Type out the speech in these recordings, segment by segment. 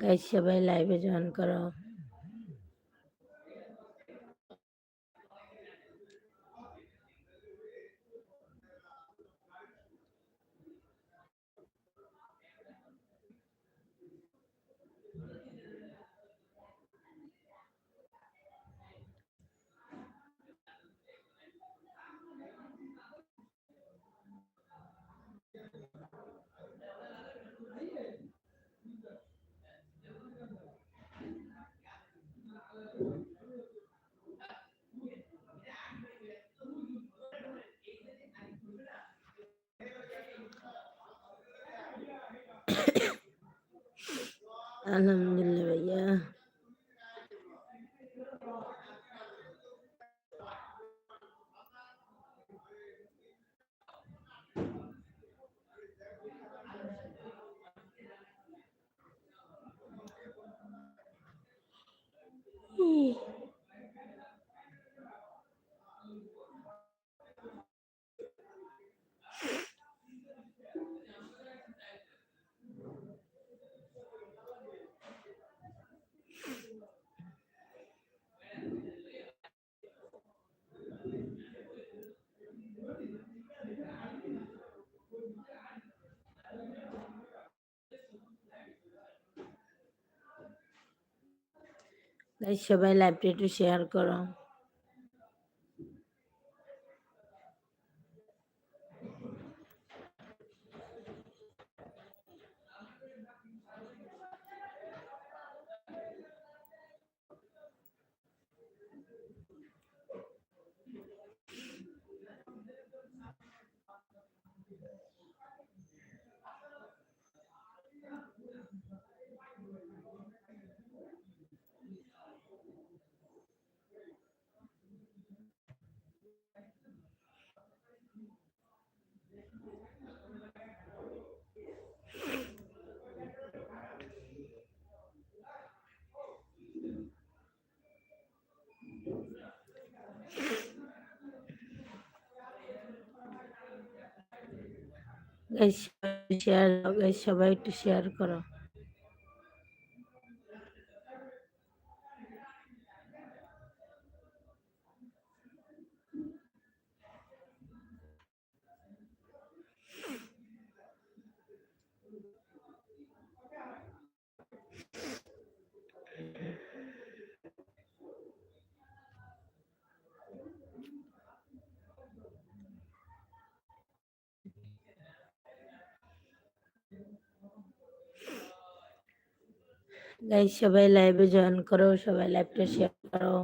Guys সবাই লাইভে join করো। আলহামদুলিল্লাহ ভাইয়া হুম। গাইস সবাই লাইভটা একটু শেয়ার করো। সবাই একটু শেয়ার করো। গাইস সবাই লাইভে জয়েন করো সবাই লাইভটা শেয়ার করো।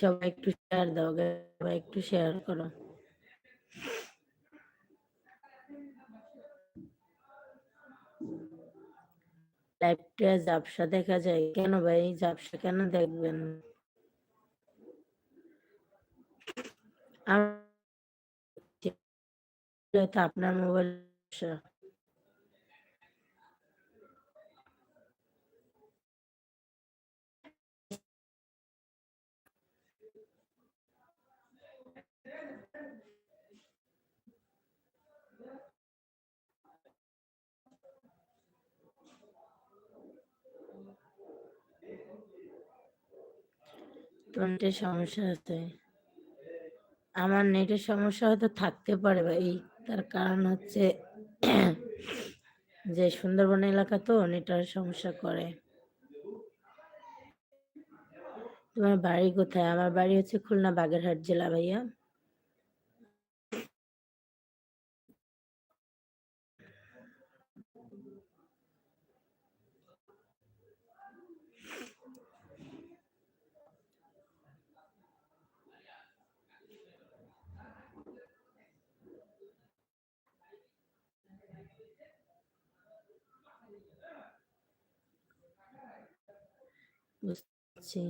সবাই একটু শেয়ার দাও সবাই একটু শেয়ার করো। লাইভটা ঝাপসা দেখা যায় কেন ভাই? ঝাপসা কেন দেখবেন? আপনার মোবাইল তোর নেটের সমস্যা আছে। আমার নেটের সমস্যা হয়তো থাকতে পারে ভাই। তার কারণ হচ্ছে যে সুন্দরবন এলাকা তো নেটের সমস্যা করে। তোমার বাড়ি কোথায়? আমার বাড়ি হচ্ছে খুলনা বাগেরহাট জেলা ভাইয়া। বুঝতে পারছি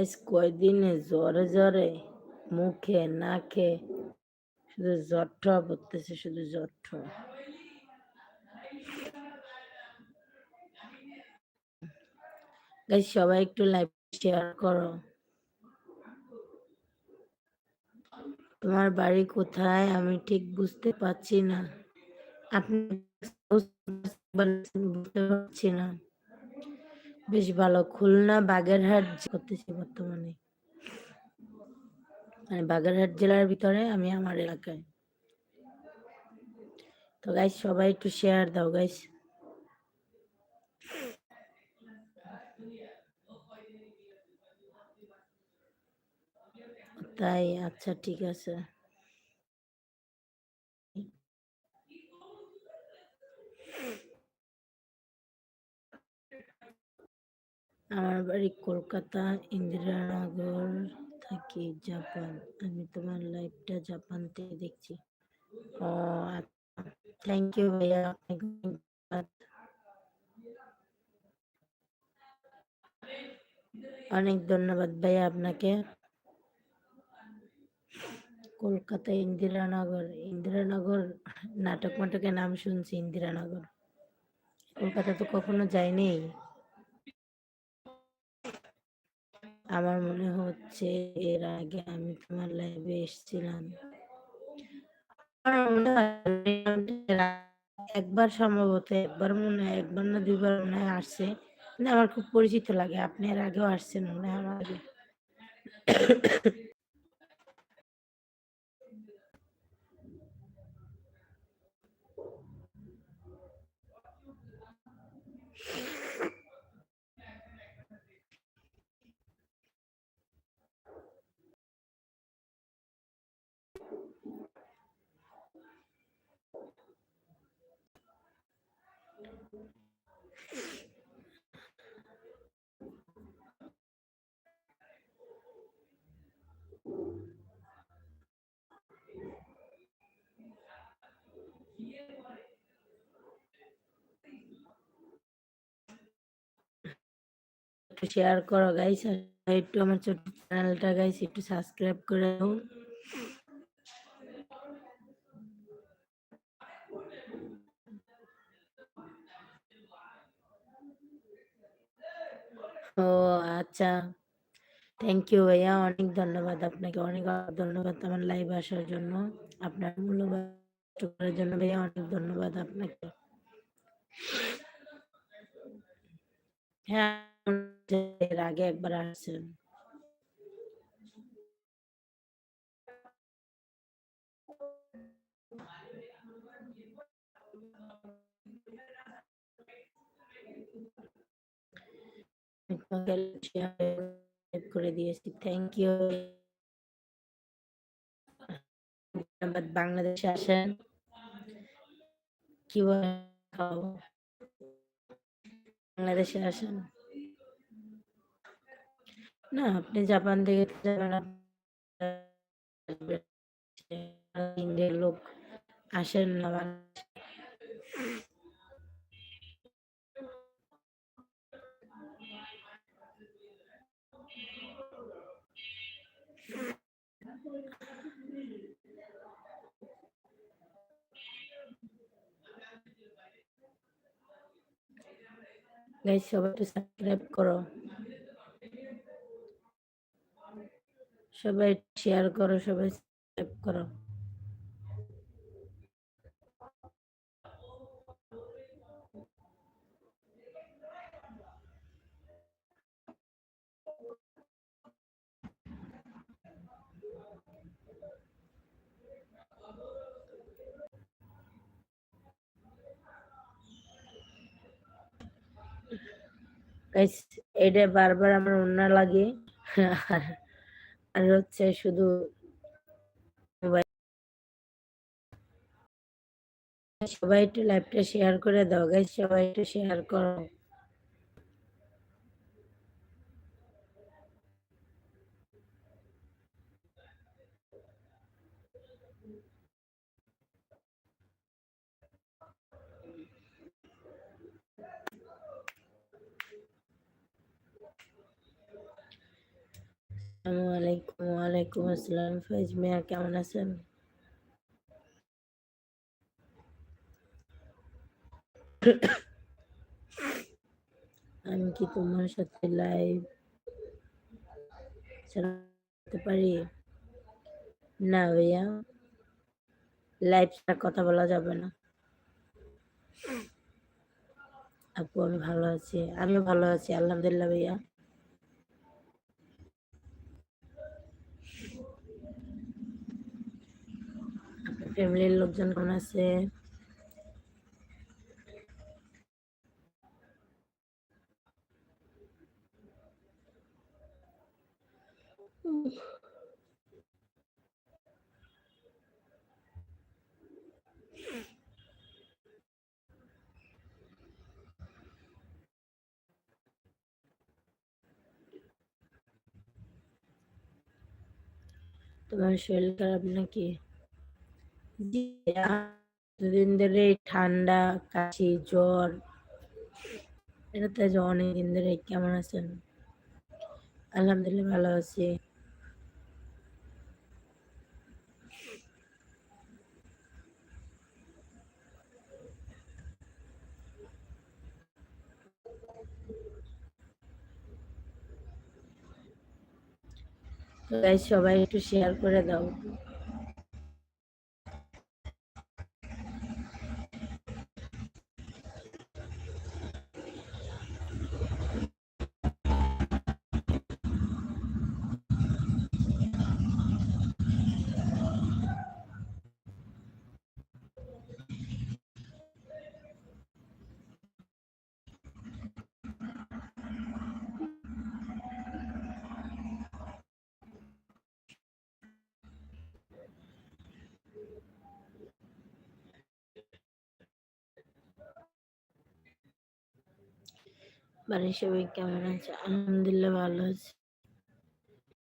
আজ কয়দিনে জ্বরে জ্বরে মুখে, নাকে? শুধু জ্বর ঠোয়া পড়তেছে, শুধু জ্বর ঠোয়া গাইস সবাই একটু লাইভ শেয়ার করো। তোমার বাড়ি কোথায়? আমি ঠিক বুঝতে পারছি না। আপনি বুঝতে পারছি না। বেশ ভালো, খুলনা বাগেরহাট করতেছি বর্তমানে। মানে বাগেরহাট জেলার ভিতরে আমি আমার এলাকায়। তো গাইস সবাই একটু শেয়ার দাও গাইস তাই আচ্ছা ঠিক আছে। আমার বাড়ি কলকাতা, ইন্দিরানগর থাকি জাপান। আমি তোমার লাইভটা জাপান থেকে দেখছি। ও আচ্ছা। থ্যাংক ইউ ভাইয়া অনেক ধন্যবাদ ভাইয়া আপনাকে। কলকাতা ইন্দিরানগর ইন্দিরানগর নাটক মাটকের নাম শুনছি, ইন্দিরানগর। কলকাতা তো কখনো যায়নি। আমার মনে হচ্ছে এর আগে আমি তোমার লাইভে এসেছিলাম। একবার সম্ভবত, একবার মনে হয়, একবার না দুইবার মনে হয় আসছে। কিন্তু আমার খুব পরিচিত লাগে, আপনি এর আগেও আসছেন মনে হয় আমার শেয়ার করো গাইস একটু আমার ছোট্ট চ্যানেলটা গাইস একটু সাবস্ক্রাইব করে দাও। ও আচ্ছা থ্যাংক ইউ ভাইয়া, অনেক ধন্যবাদ আপনাকে, অনেক ধন্যবাদ আমার লাইভ আসার জন্য, আপনার মূল্যবান করার জন্য ভাইয়া অনেক ধন্যবাদ আপনাকে। হ্যাঁ। এর আগে একবার আসছেন করে দিয়েছি থ্যাংক ইউ ধন্যবাদ বাংলাদেশে আসেন। কি বাংলাদেশে আসেন। না আপনি জাপান থেকে যাবেন লোক আসেন না সবাই একটু সাবস্ক্রাইব করো। সবাই শেয়ার করো সবাই সাবস্ক্রাইব করো। এটা বারবার আমার অন্য লাগে। আর আর হচ্ছে শুধু সবাই একটু লাইভটা শেয়ার করে দাও গাই সবাই একটু শেয়ার করো। আলাইকুম, ওয়ালাইকুম আসসালাম। ফাইজ মিয়া, কেমন আছেন? আমি কি তোমার সাথে লাইভ চালাতে পারি? না ভাইয়া লাইভ ছাড়া কথা বলা যাবে না। আপু, আমি ভালো আছি। আমিও ভালো আছি, আলহামদুলিল্লাহ ভাইয়া। ফ্যামিলির লোকজন কেমন আছে তোমার শরীর খারাপ নাকি জি দুদিন ধরে ঠান্ডা, কাশি, জ্বর এটা তো যে অনেকদিন ধরে কেমন আছেন? আলহামদুলিল্লাহ ভালো আছি। সবাই একটু শেয়ার করে দাও। বাড়ির সবাই কেমন আছে? আলহামদুলিল্লাহ ভালো আছে।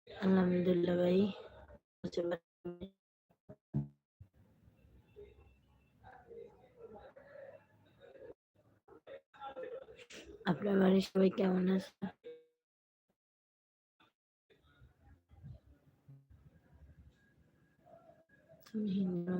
আলহামদুলিল্লাহ ভাই। আপনার বাড়ির সবাই কেমন আছে? তুমি হিন্দু